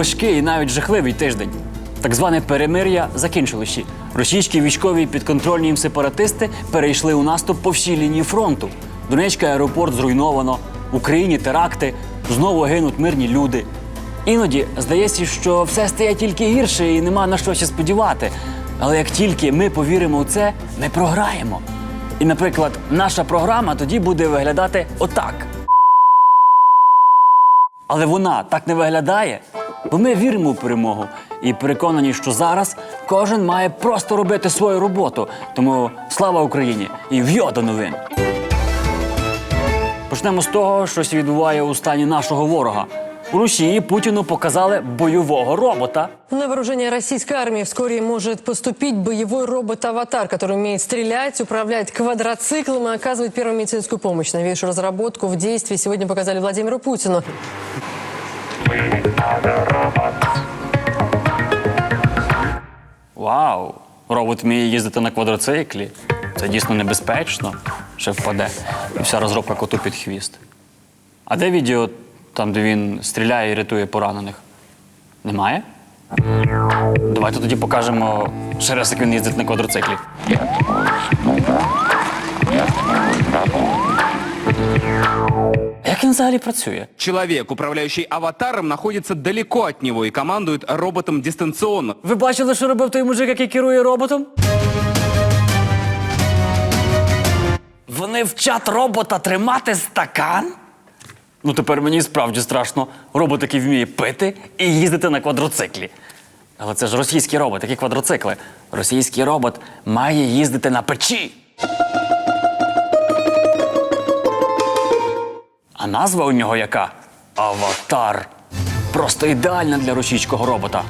важкий і навіть жахливий тиждень. Так зване перемир'я закінчилося. Російські військові підконтрольні їм сепаратисти перейшли у наступ по всій лінії фронту. Донецький аеропорт зруйновано, в Україні теракти, знову гинуть мирні люди. Іноді здається, що все стає тільки гірше і нема на що ще сподівати. Але як тільки ми повіримо у це, ми програємо. І, наприклад, наша програма тоді буде виглядати отак. Але вона так не виглядає, бо ми віримо у перемогу і переконані, що зараз кожен має просто робити свою роботу. Тому слава Україні і в'йо до новин! Почнемо з того, що відбуває у стані нашого ворога. У Росії Путіну показали бойового робота. На вооружение российской армии вскоре может поступить боевой робот-аватар, который умеет стрелять, управлять квадроциклом и оказывать первую медицинскую помощь. Новейшую разработку в действии сегодня показали Владимиру Путину. Вау! Робот вміє їздити на квадроциклі. Це дійсно небезпечно. Ще впаде. І вся розробка коту під хвіст. А де відео там, де він стріляє і рятує поранених? Немає? Давайте тоді покажемо ще раз, як він їздить на квадроциклі. Як він взагалі працює? Человек, управляющий аватаром, находится далеко от него и командует роботом дистанционно. Ви бачили, що робив той мужик, який керує роботом? Вони вчать робота тримати стакан? Ну тепер мені справді страшно. Робот, який вміє пити і їздити на квадроциклі. Але це ж російський робот, які квадроцикли. Російський робот має їздити на печі. А назва у нього яка? Аватар. Просто ідеальна для російського робота.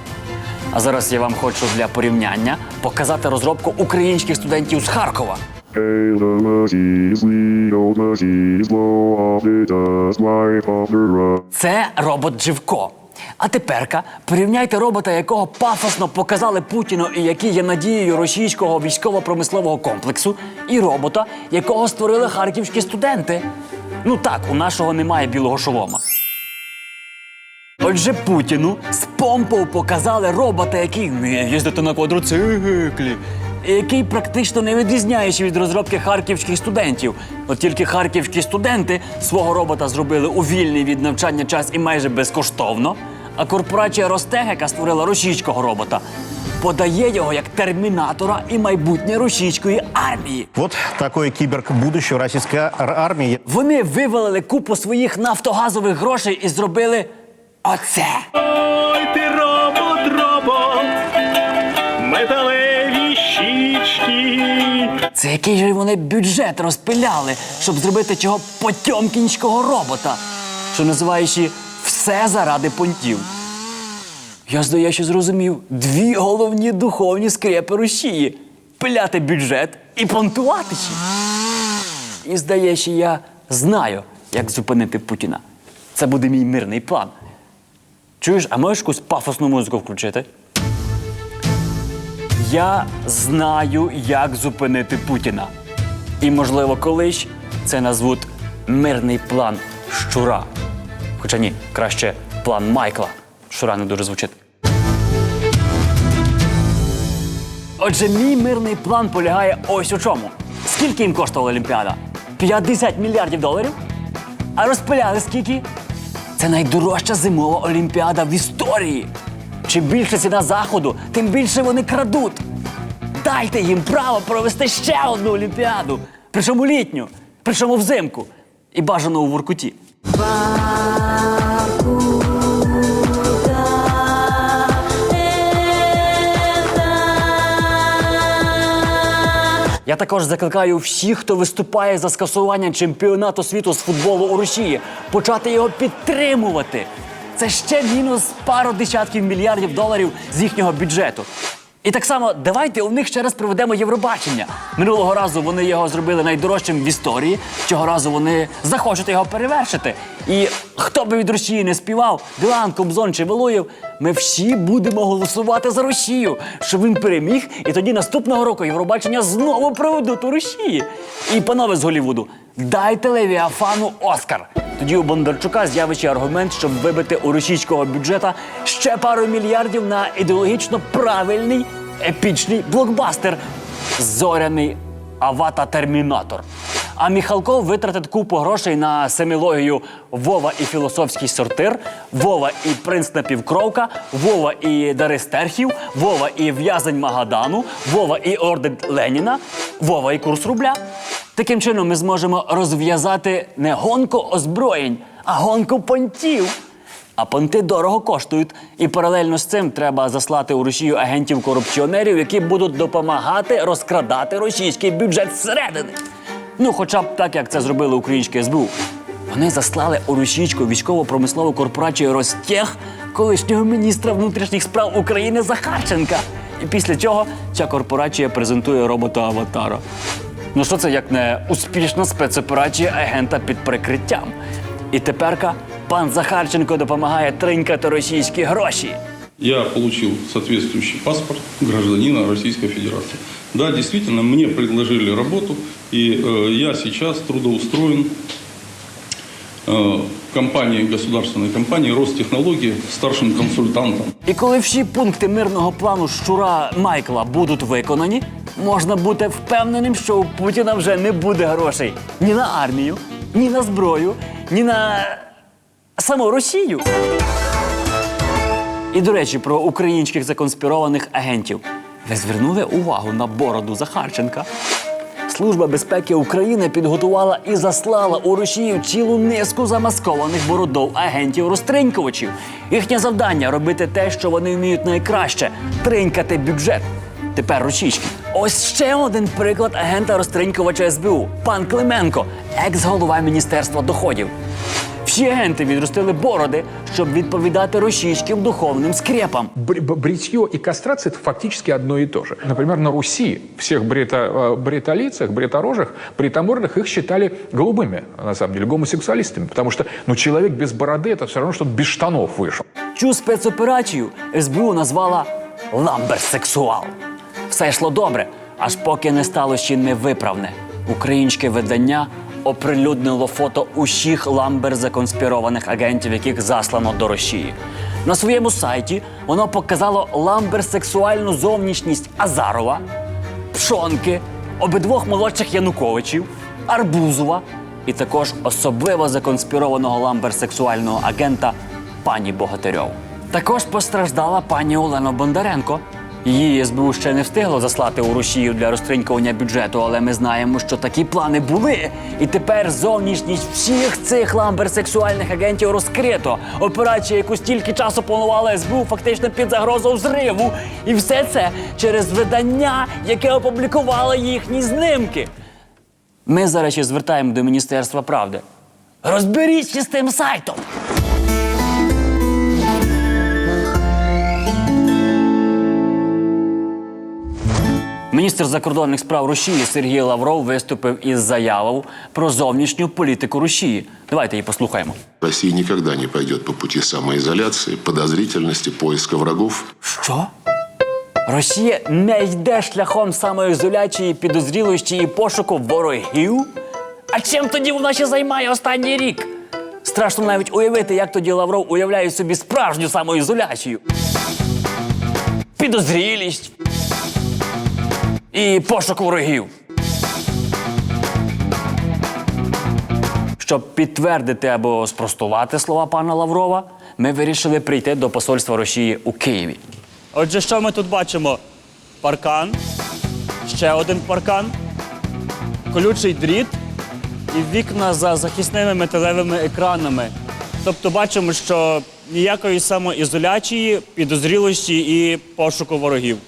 А зараз я вам хочу для порівняння показати розробку українських студентів з Харкова. Це робот Живко. А теперка порівняйте робота, якого пафосно показали Путіну і який є надією російського військово-промислового комплексу, і робота, якого створили харківські студенти. Ну так, у нашого немає білого шолома. Отже, Путіну з помпою показали робота, який вміє їздити на квадроциклі, який практично не відрізняється від розробки харківських студентів. От тільки харківські студенти свого робота зробили у вільний від навчання час і майже безкоштовно. А корпорація Ростег, яка створила російського робота, подає його як термінатора і майбутнє російської армії. Вот такой киберг будущего российской ар- армии. Вони вивалили купу своїх нафтогазових грошей і зробили оце. Ой, ти робот, робот, металеві щічки. Це який же вони бюджет розпиляли, щоб зробити цього потьомкінського робота, що називаючи все заради понтів. Я, здається, зрозумів дві головні духовні скрепи Росії пиляти бюджет і понтувати. І здається, я знаю, як зупинити Путіна. Це буде мій мирний план. Чуєш, а можеш якусь пафосну музику включити? Я знаю, як зупинити Путіна. І, можливо, колись це назвуть мирний план щура. Хоча ні, краще план Майкла. Щура не дуже звучить. Отже, мій мирний план полягає ось у чому. Скільки їм коштувала Олімпіада? 50 мільярдів доларів? А розпиляли скільки? Це найдорожча зимова олімпіада в історії. Чим більше ціна заходу, тим більше вони крадуть. Дайте їм право провести ще одну олімпіаду. Причому літню, причому взимку. І бажано у Воркуті. Я також закликаю всіх, хто виступає за скасування чемпіонату світу з футболу у Росії, почати його підтримувати. Це ще мінус пару десятків мільярдів доларів з їхнього бюджету. І так само давайте у них ще раз проведемо Євробачення. Минулого разу вони його зробили найдорожчим в історії. Цього разу вони захочуть його перевершити. І хто би від Росії не співав, Дилан, Кобзон чи Валуєв, ми всі будемо голосувати за Росію, щоб він переміг, і тоді наступного року Євробачення знову проведуть у Росії. І панове з Голлівуду, дайте Левіафану Оскар. Тоді у Бондарчука з'явиться аргумент, щоб вибити у російського бюджета ще пару мільярдів на ідеологічно правильний епічний блокбастер Зоряний авата-термінатор. А Міхалков витратить купу грошей на семілогію Вова і філософський сортир, Вова і принц напівкровка, Вова і Дари Стерхів, Вова і в'язень Магадану, Вова і орден Леніна, Вова і курс рубля. Таким чином ми зможемо розв'язати не гонку озброєнь, а гонку понтів. А понти дорого коштують. І паралельно з цим треба заслати у Росію агентів-корупціонерів, які будуть допомагати розкрадати російський бюджет зсередини. Ну, хоча б так, як це зробили українське СБУ. Вони заслали у російську військово-промислову корпорацію Ростех колишнього міністра внутрішніх справ України Захарченка. І після цього ця корпорація презентує робота Аватара. Ну що це як не успішна спецоперація агента під прикриттям? І теперка пан Захарченко допомагає тринькати російські гроші. Я получил соответствующий паспорт гражданина Российской Федерации. Да, действительно, мне предложили работу, и э, я сейчас трудоустроен э, в компании, государственной компании Ростехнологии старшим консультантом. І коли всі пункти мирного плану щура Майкла будуть виконані, можна бути впевненим, що у Путіна вже не буде грошей ні на армію, ні на зброю, ні на саму Росію. І до речі, про українських законспірованих агентів. Ви звернули увагу на бороду Захарченка? Служба безпеки України підготувала і заслала у Росію цілу низку замаскованих бородов агентів-розтринькувачів. Їхнє завдання робити те, що вони вміють найкраще тринькати бюджет. Тепер ручічки. Ось ще один приклад агента розтринькувача СБУ пан Клименко, екс-голова Міністерства доходів. Всі агенти відростили бороди, щоб відповідати російським духовним скрепам. Бр- б- Бритье и кастрация – это фактически одно и то же. Например, на Руси всех брито, э, бритолицах, бриторожих, бритомордых их считали голубыми, на самом деле, гомосексуалистами. Потому что ну, человек без бороды – это все равно, что он без штанов вышел. Цю спецоперацію СБУ назвала ламберсексуал. Все йшло добре, аж поки не стало ще невиправне. Українське видання оприлюднило фото усіх ламбер-законспірованих агентів, яких заслано до Росії. На своєму сайті воно показало ламберсексуальну зовнішність Азарова, Пшонки, обидвох молодших Януковичів, Арбузова і також особливо законспірованого ламберсексуального агента пані Богатирьов. Також постраждала пані Олена Бондаренко. Її СБУ ще не встигло заслати у Росію для розтринькування бюджету, але ми знаємо, що такі плани були. І тепер зовнішність всіх цих ламберсексуальних агентів розкрито. Операція, яку стільки часу планувала СБУ, фактично під загрозою зриву. І все це через видання, яке опублікувало їхні знимки. Ми зараз ще звертаємо до Міністерства правди. Розберіться з тим сайтом. Міністр закордонних справ Росії Сергій Лавров виступив із заявою про зовнішню політику Росії. Давайте її послухаємо. Россия никогда не пойдет по пути самоизоляции, подозрительности, поиска врагов. Що? Росія не йде шляхом самоізоляції, підозрілості і пошуку ворогів? А чим тоді вона ще займає останній рік? Страшно навіть уявити, як тоді Лавров уявляє собі справжню самоізоляцію. Підозрілість і пошук ворогів. Щоб підтвердити або спростувати слова пана Лаврова, ми вирішили прийти до посольства Росії у Києві. Отже, що ми тут бачимо? Паркан, ще один паркан, колючий дріт і вікна за захисними металевими екранами. Тобто бачимо, що ніякої самоізоляції, підозрілості і пошуку ворогів.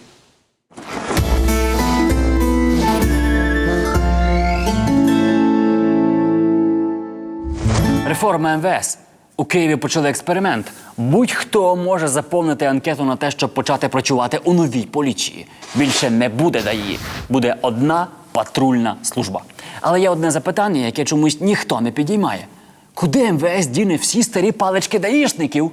Реформа МВС. У Києві почали експеримент. Будь-хто може заповнити анкету на те, щоб почати працювати у новій поліції. Більше не буде ДАІ. Буде одна патрульна служба. Але є одне запитання, яке чомусь ніхто не підіймає. Куди МВС діне всі старі палички даїшників?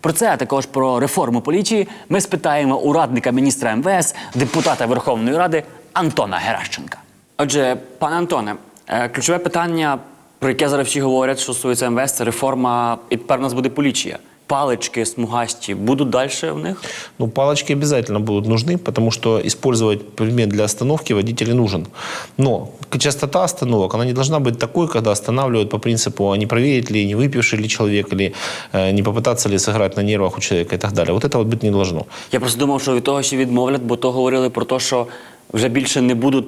Про це, а також про реформу поліції ми спитаємо у радника міністра МВС, депутата Верховної Ради Антона Геращенка. Отже, пане Антоне, е, ключове питання про яке зараз всі говорять, що стосується МВС, це реформа, і тепер у нас буде поліція. Палички смугасті будуть далі в них? Ну, палочки обязательно будут нужны, потому что использовать предмет для остановки водителю нужен. Но частота остановок, она не должна быть такой, когда останавливают по принципу, а не проверить ли, не выпивший ли человек, или э, не попытаться ли сыграть на нервах у человека и так далее. Вот это вот быть не должно. Я просто думав, що від того ще відмовлять, бо то говорили про те, що вже більше не будуть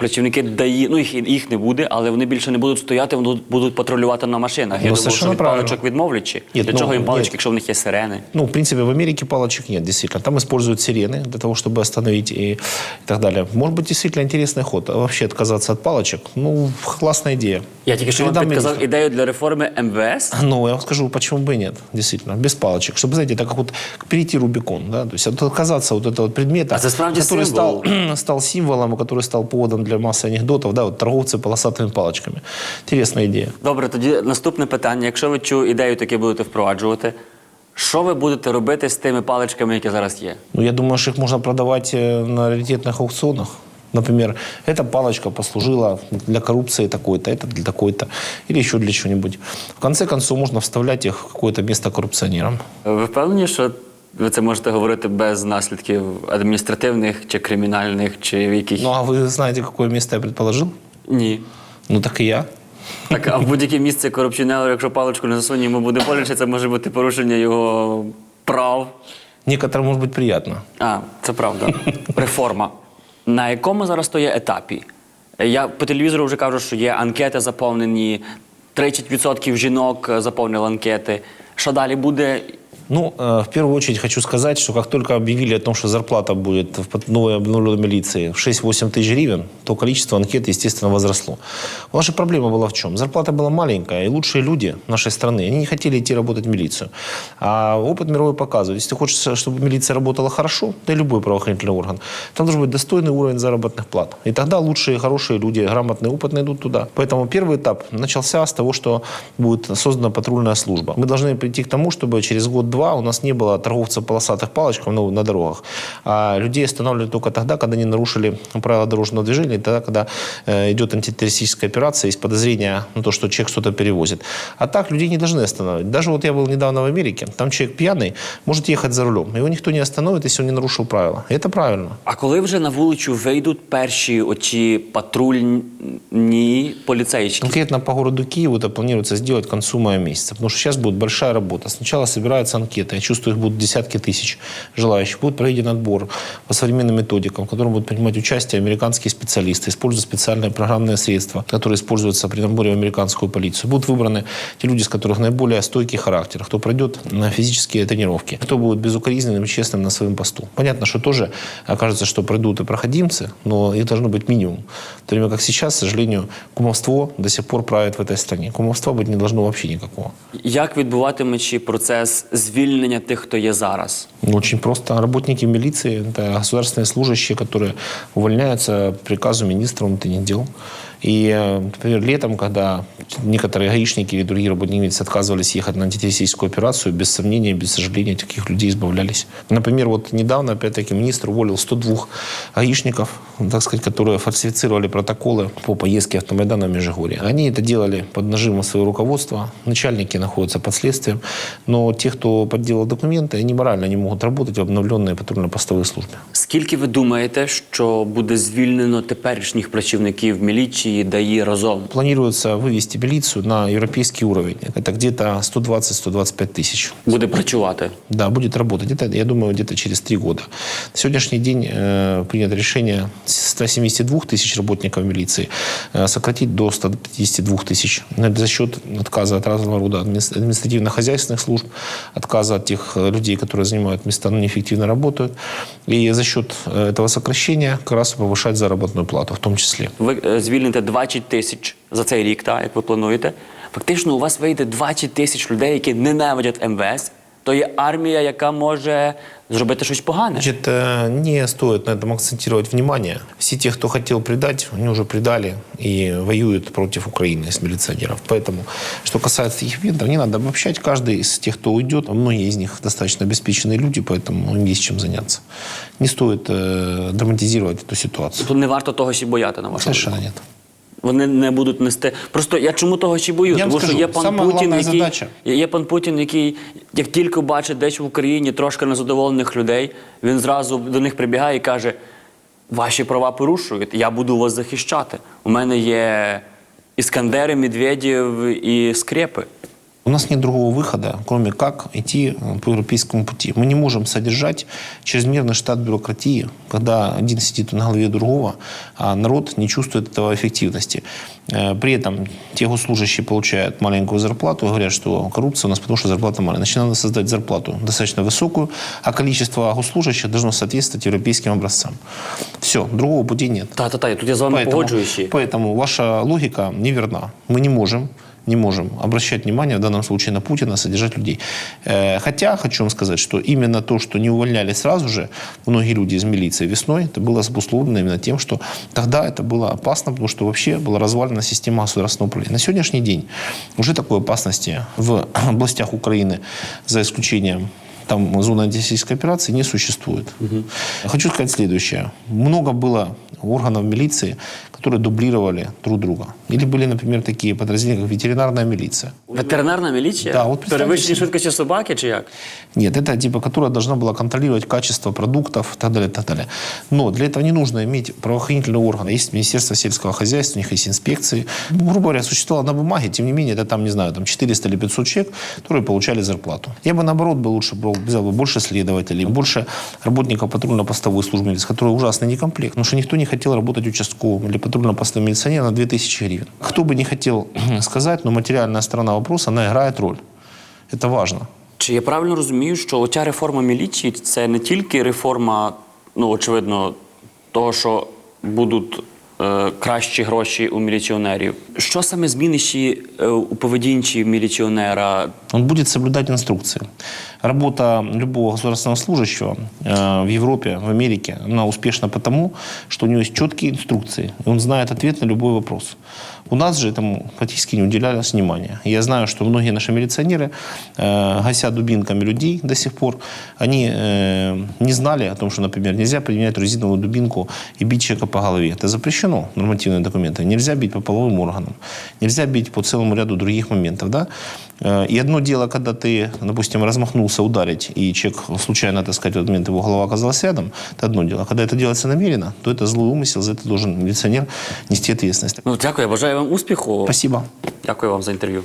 працівники ДАІ, ну їх, їх не буде, але вони більше не будуть стояти, вони будуть патрулювати на машинах. Я Ну, думав, що совершенно від правильно. паличок відмовлять чи? Ні, Для ну, чого їм палички, ні. якщо в них є сирени? Ну, в принципе, в Америке палочек нет, действительно. Там используют сирены для того, чтобы остановить и, и так далее. Может быть, действительно интересный ход. А вообще отказаться от палочек, ну, классная идея. Я тільки що вам Передам підказав министру. ідею для реформи МВС. Ну, я вам скажу, почему бы и нет, действительно, без палочек. Чтобы, знаете, так как вот перейти Рубикон, да, то есть от- отказаться от этого вот предмета, А это справді который символ. стал, стал символом, который стал поводом для массы анекдотов, да, вот торговцы полосатыми палочками. Интересная идея. Добре, тоді наступне питання. Якщо ви цю ідею таки будете впроваджувати, що ви будете робити з тими паличками, які зараз є? Ну, я думаю, что их можно продавать э, на раритетных аукционах. Например, эта палочка послужила для коррупции такой-то, это для такой-то, или еще для чего-нибудь. В конце концов, можно вставлять их в какое-то место коррупционерам. Ви впевнені, що ви це можете говорити без наслідків адміністративних чи кримінальних, чи в яких Ну, а вы знаете, какое место я предположил? ні? Ну, так и я. Так, а в будь-яке місце корупціонеру, якщо паличку не засуне, йому буде боляче, це може бути порушення його прав. Некоторым может быть приятно. А, це правда. Реформа. На якому зараз то є етапі? Я по телевізору вже кажу, що є анкети заповнені, 30% жінок е, заповнили анкети. Що далі буде? Ну, э, в первую очередь хочу сказать, что как только объявили о том, что зарплата будет в новой обновленной милиции в 6-8 тысяч гривен, то количество анкет, естественно, возросло. Наша проблема была в чем? Зарплата была маленькая, и лучшие люди нашей страны, они не хотели идти работать в милицию. А опыт мировой показывает, если ты хочешь, чтобы милиция работала хорошо, да и любой правоохранительный орган, там должен быть достойный уровень заработных плат. И тогда лучшие, хорошие люди, грамотные, опытные идут туда. Поэтому первый этап начался с того, что будет создана патрульная служба. Мы должны прийти к тому, чтобы через год-два у нас не было торговцев полосатых палочков ну, на дорогах, а людей останавливали только тогда, когда они нарушили правила дорожного движения, и тогда, когда э, идет антитеррористическая операция, есть подозрение на то, что человек что-то перевозит. А так людей не должны останавливать. Даже вот я был недавно в Америке, там человек пьяный может ехать за рулем. Его никто не остановит, если он не нарушил правила. И это правильно. А коли вже на вулицю вийдуть перші оці патрульні поліцейські? Конкретно по городу Киеву это планируется сделать к концу мая месяца, потому что сейчас будет большая работа. Сначала собираются анкеты, я чувствую, их будут десятки тысяч желающих. Будет проведен отбор по современным методикам, в котором будут принимать участие американские специалисты, используя специальные программные средства, которые используются при наборе в американскую полицию. Будут выбраны те люди, с которых наиболее стойкий характер, кто пройдет на физические тренировки, кто будет безукоризненным и честным на своем посту. Понятно, что тоже окажется, что пройдут и проходимцы, но их должно быть минимум. В то время как сейчас, к сожалению, кумовство до сих пор правит в этой стране. Кумовства быть не должно вообще никакого. Як відбуватиметься процес звільнення тих, хто є зараз? Очень просто. Работники милиции – это государственные служащие, которые увольняются по приказу министра внутренних дел. И, э, например, летом, когда некоторые гаишники или другие работники отказывались ехать на антитеррористическую операцию, без сомнения, без сожаления, таких людей избавлялись. Например, вот недавно, опять-таки, министр уволил 102 гаишников, так сказать, которые фальсифицировали протоколы по поездке автомайдана в Межигорье. Они это делали под нажимом своего руководства. Начальники находятся под следствием. Но те, кто подделал документы, они морально не могут работать в обновленной патрульно-постовой службе. Скільки ви думаєте, що буде звільнено теперішніх працівників міліції, ДАІ разом? Планируется вывести милицию на европейский уровень. Это где-то 120-125 тысяч. Буде працювати? Да, будет работать. Это, я думаю, где-то через три года. На сегодняшний день э, принято решение с 172 тысяч работников милиции э, сократить до 152 тысяч. Но это за счет отказа от разного рода админис- административно-хозяйственных служб, отказа от тех э, людей, которые занимают места, но неэффективно работают. И за счет э, этого сокращения как раз повышать заработную плату в том числе. Ви е, звільните 20 тисяч за цей рік, так, як ви плануєте. Фактично, у вас вийде 20 тисяч людей, які ненавидять МВС. То є армія, яка може зробити щось погане. Значит, э, не стоит на этом акцентировать внимание. Все те, кто хотел предать, они уже предали и воюют против Украины из милиционеров. Поэтому, что касается таких моментов, не надо обобщать. Каждый из тех, кто уйдет, а многие из них достаточно обеспеченные люди, поэтому им есть чем заняться. Не стоит э, драматизировать эту ситуацию. Тобто не варто того сі бояти на вашу Совершенно думку? нет. Вони не будуть нести. Просто я чому того ще бою? Я вам Тому що є пан Путін, який задача- є є пан Путін, який як тільки бачить десь в Україні трошки незадоволених людей, він зразу до них прибігає і каже: ваші права порушують, я буду вас захищати. У мене є іскандери, Медведєв і скрепи. У нас нет другого выхода, кроме как идти э, по европейскому пути. Мы не можем содержать чрезмерный штат бюрократии, когда один сидит на голове другого, а народ не чувствует этого эффективности. Э, При этом те госслужащие получают маленькую зарплату и говорят, что коррупция у нас потому, что зарплата маленькая. Значит, надо создать зарплату достаточно высокую, а количество госслужащих должно соответствовать европейским образцам. Все, другого пути нет. Та-та-та, тут я з вами Поэтому, поэтому ваша логика неверна. Мы не можем не можем обращать внимание в данном случае на Путина, содержать людей. Э, Хотя хочу вам сказать, что именно то, что не увольняли сразу же многие люди из милиции весной, это было обусловлено именно тем, что тогда это было опасно, потому что вообще была развалена система государственного управления. На сегодняшний день уже такой опасности в областях Украины, за исключением там зоны антисессийской операции не существует. Хочу сказать следующее. Много было органов милиции, которые дублировали друг друга. Или были, например, такие подразделения, как ветеринарная милиция. Ветеринарна міліція? Да, от представте Перевищені собі. швидкості собаки чи як? Нет, это типа, которая должна была контролировать качество продуктов и так далее, так далее. Но для этого не нужно иметь правоохранительные органы. Есть Министерство сельского хозяйства, у них есть инспекции. Ну, грубо говоря, существовало на бумаге, тем не менее, это там, не знаю, там 400 или 500 человек, которые получали зарплату. Я бы, наоборот, бы лучше брал, взял бы больше следователей, больше работников патрульно-постовой службы милиции, которые ужасный некомплект. Потому что никто не хотел работать участковым или патрульно-постовым милиционером на 2000 гривен. Кто бы не хотел сказать, но материальная сторона вопроса, она играет роль. Это важно. Чи я правильно розумію, що оця реформа міліції це не тільки реформа, ну очевидно, того, що будуть е, кращі гроші у міліціонерів. Що саме змінить ще, е, у поведінці міліціонера? Он будет соблюдать инструкции. Работа любого государственного служащего э, в Европе, в Америке, она успешна потому, что у него есть четкие инструкции, и он знает ответ на любой вопрос. У нас же этому практически не уделялось внимания. Я знаю, что многие наши милиционеры, э, гася дубинками людей до сих пор, они э, не знали о том, что, например, нельзя применять резиновую дубинку и бить человека по голове. Это запрещено нормативные документы. Нельзя бить по половым органам, нельзя бить по целому ряду других моментов. Да? Э, И одно дело, когда ты, допустим, размахнулся ударить, и человек случайно, так сказать, в этот момент его голова оказалась рядом, это одно дело. А Когда это делается намеренно, то это злой умысел, за это должен милиционер нести ответственность. Ну, дякую, я бажаю вам успіху. Спасибо. Дякую вам за інтерв'ю.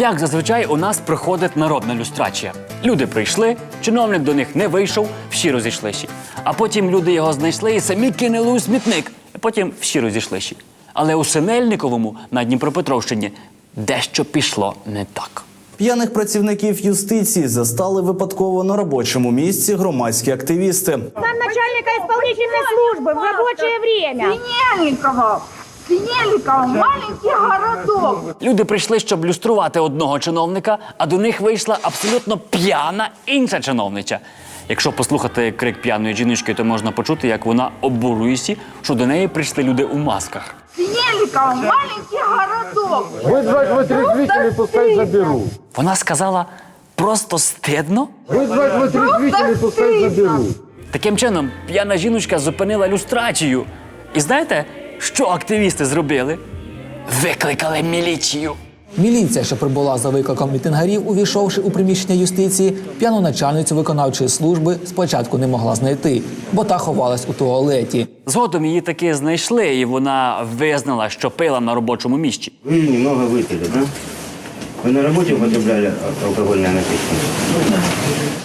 Як зазвичай у нас проходить народна люстрація. Люди прийшли, чиновник до них не вийшов, всі розійшлися. А потім люди його знайшли і самі кинули у смітник. І потім всі розійшлися. Але у Синельниковому на Дніпропетровщині дещо пішло не так. П'яних працівників юстиції застали випадково на робочому місці громадські активісти. начальника исполнительной службы в рабочее время. Синельникова Синельникова, маленький городок. Люди прийшли, щоб люструвати одного чиновника, а до них вийшла абсолютно п'яна інша чиновниця. Якщо послухати крик п'яної жіночки, то можна почути, як вона обурюється, що до неї прийшли люди у масках. Синельникова, маленький городок. Вызвать вытрезвители, пускай заберут. Вона сказала просто стидно. Вызвать вытрезвители, пускай заберут. Таким чином, п'яна жіночка зупинила люстрацію. І знаєте, що активісти зробили? Викликали міліцію. Міліція, що прибула за викликом мітингарів, увійшовши у приміщення юстиції, п'яну начальницю виконавчої служби спочатку не могла знайти, бо та ховалась у туалеті. Згодом її таки знайшли, і вона визнала, що пила на робочому місці. Вы немного выпили, да? Вы на работе употребляли алкогольные напитки?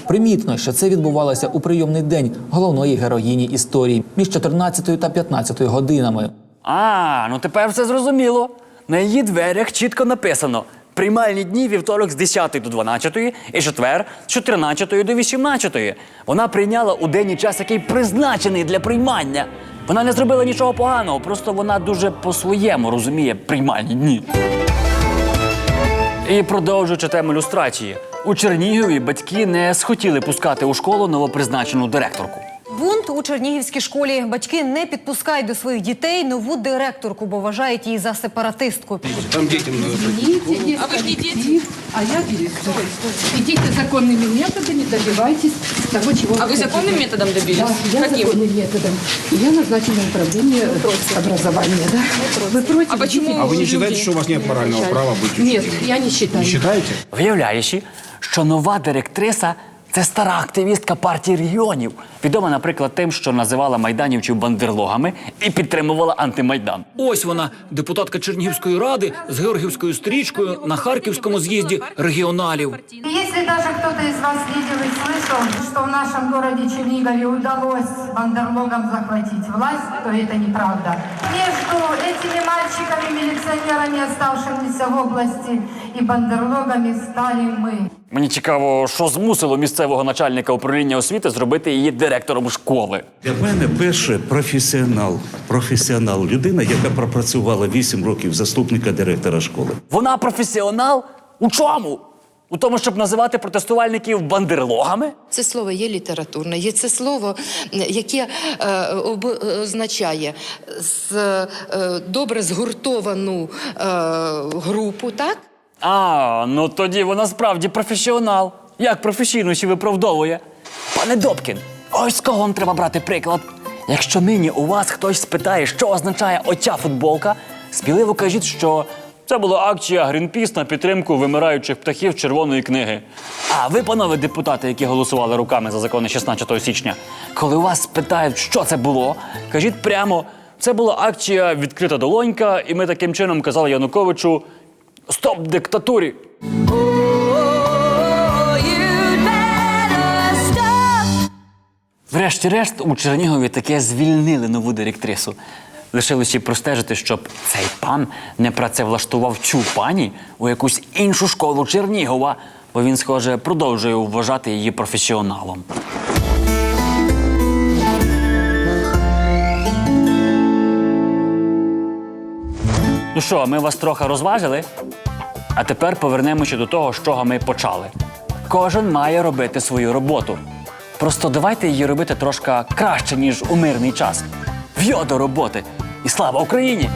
Примітно, що це відбувалося у прийомний день головної героїні історії між 14 та 15 годинами. А, ну тепер все зрозуміло. На її дверях чітко написано: приймальні дні вівторок з 10 до 12 і четвер з 14 до 18. Вона прийняла у день і час, який призначений для приймання. Вона не зробила нічого поганого, просто вона дуже по-своєму розуміє приймальні дні. І продовжуючи тему ілюстрації, у Чернігові батьки не схотіли пускати у школу новопризначену директорку. Бунт у Чернігівській школі. Батьки не підпускають до своїх дітей нову директорку, бо вважають її за сепаратистку. Там детям надо А вы же не дети. А я директор. Идите законными методами, добивайтесь того, чего А вы законным методом добились? Да, я Каким? законным методом. Я назначена в управление образования. Да? Вы против? А почему Идите. А вы не считаете, что у вас нет морального права быть Нет, я не считаю. считаете? Виявляючи, що нова директриса це стара активістка партії регіонів, відома, наприклад, тим, що називала майданівців бандерлогами і підтримувала антимайдан. Ось вона, депутатка Чернігівської ради з Георгівською стрічкою на Харківському з'їзді регіоналів Если даже кто-то из вас видел и слышал, что в нашем городе Чернигове удалось бандерлогам захватить власть, то это неправда. Между этими мальчиками-милиционерами, оставшимися в области, и бандерлогами стали мы. Мені цікаво, що змусило місцевого начальника управління освіти зробити її директором школи. Для мене перше професіонал. Професіонал людина, яка пропрацювала 8 років заступника директора школи. Вона професіонал у чому? У тому, щоб називати протестувальників бандерлогами? Це слово є літературне, є це слово, яке е, означає з, е, добре згуртовану е, групу, так? А, ну тоді вона справді професіонал. Як професійно ще виправдовує. Пане Добкін, ось з кого вам треба брати приклад. Якщо нині у вас хтось спитає, що означає оця футболка, сміливо кажіть, що це була акція Грінпіс на підтримку вимираючих птахів червоної книги. А ви, панове депутати, які голосували руками за закони 16 січня, коли вас спитають, що це було, кажіть прямо, це була акція відкрита долонька, і ми таким чином казали Януковичу Стоп диктатурі! Врешті-решт у Чернігові таке звільнили нову директрису. Лишилося простежити, щоб цей пан не працевлаштував цю пані у якусь іншу школу Чернігова, бо він, схоже, продовжує вважати її професіоналом. Ну що, ми вас трохи розважили? А тепер повернемося до того, з чого ми почали. Кожен має робити свою роботу. Просто давайте її робити трошки краще, ніж у мирний час. В'йо до роботи! І слава Україні!